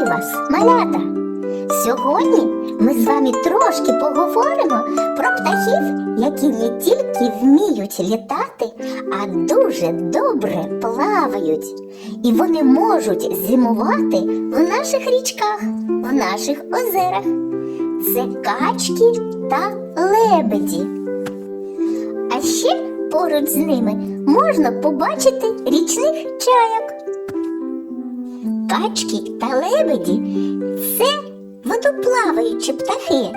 Вітаю вас, малята! Сьогодні ми з вами трошки поговоримо про птахів, які не тільки вміють літати, а дуже добре плавають. І вони можуть зимувати в наших річках, в наших озерах. Це качки та лебеді. А ще поруч з ними можна побачити річних чайок. Качки та лебеді це водоплаваючі птахи.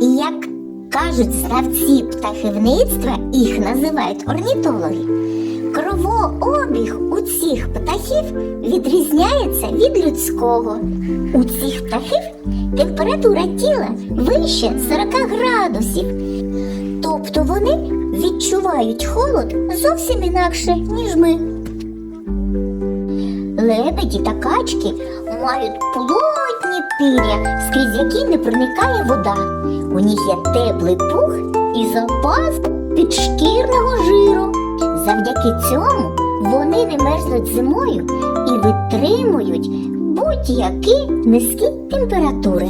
І як кажуть знавці птахівництва, їх називають орнітологи. Кровообіг у цих птахів відрізняється від людського. У цих птахів температура тіла вище 40 градусів. Тобто вони відчувають холод зовсім інакше, ніж ми. Лебеді та качки мають плотні пір'я, скрізь які не проникає вода. У них є теплий пух і запас підшкірного жиру. Завдяки цьому вони не мерзнуть зимою і витримують будь-які низькі температури.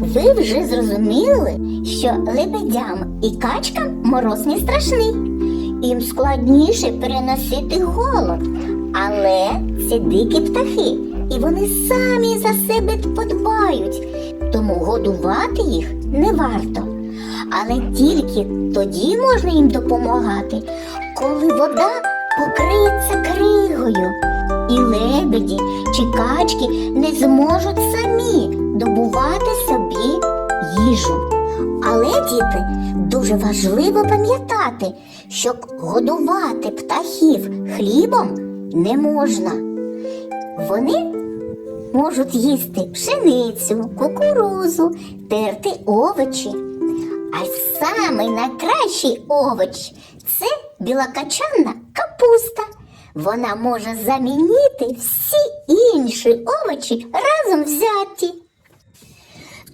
Ви вже зрозуміли, що лебедям і качкам мороз не страшний. Їм складніше переносити голод. Але це дикі птахи, і вони самі за себе подбають, тому годувати їх не варто. Але тільки тоді можна їм допомагати, коли вода покриється кригою, і лебеді чи качки не зможуть самі добувати собі їжу. Але, діти, дуже важливо пам'ятати, що годувати птахів хлібом не можна. Вони можуть їсти пшеницю, кукурузу, терти овочі. А самий найкращий овоч це білокачанна капуста. Вона може замінити всі інші овочі разом взяті.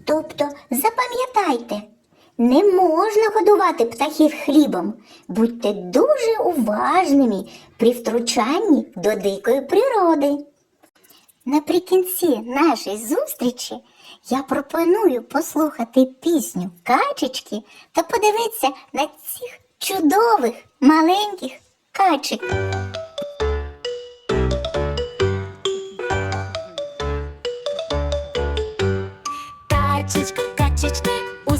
Тобто запам'ятайте, не можна годувати птахів хлібом. Будьте дуже уважними при втручанні до дикої природи. Наприкінці нашої зустрічі я пропоную послухати пісню качечки та подивитися на цих чудових маленьких качек. Качечки, качечки у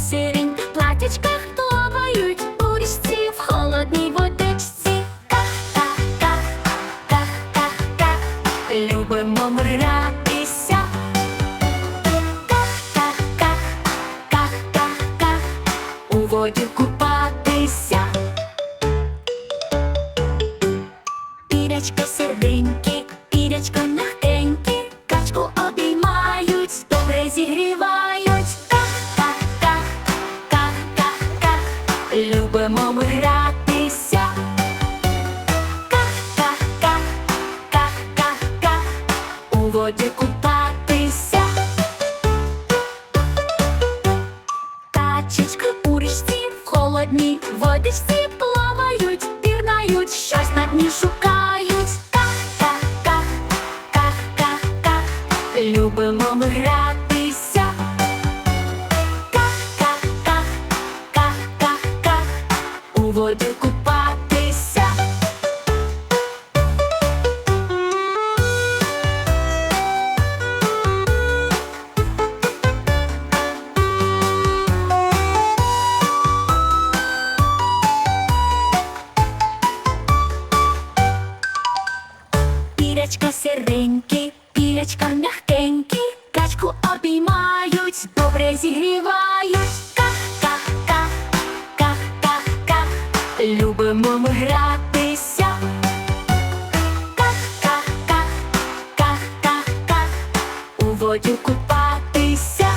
платячках плавають у в холодній водичці. Ках, ках, ках, ках, ках, ках, любимо ми гратися. Ках, ках, ках, ках, ках, ках, у воді купатися. Пірячка серденькі, пірячка мягкенькі, качку обіймають, добре зігрівають. Воді купатися. Качечки у річці в холодній водичці плавають, пірнають, щось на дні шукають. Ках, ках, ках, ках, ках, ках, любимо ми гратися. Пірячка сиренькі, пірячка мягкенькі, качку обіймають, добре зігрівають. Ках, ках, ках, ках, ках, ках, любимо ми гратися. Ках, ках, ках, ках, ках, ках, у воді купатися.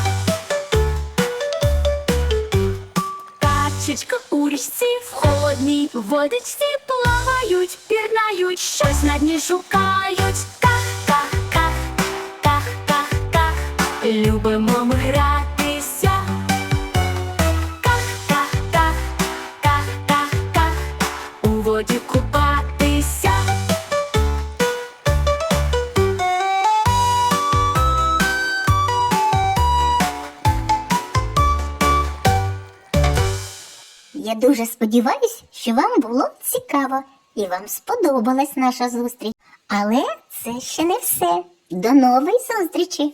Качечка у річці в холодній водичці плавають, пірнають, щось на дні шукають. Ках, ках, ках, ках, ках, ках, любимо ми гратися. Я дуже сподіваюся, що вам було цікаво і вам сподобалась наша зустріч. Але це ще не все. До нової зустрічі!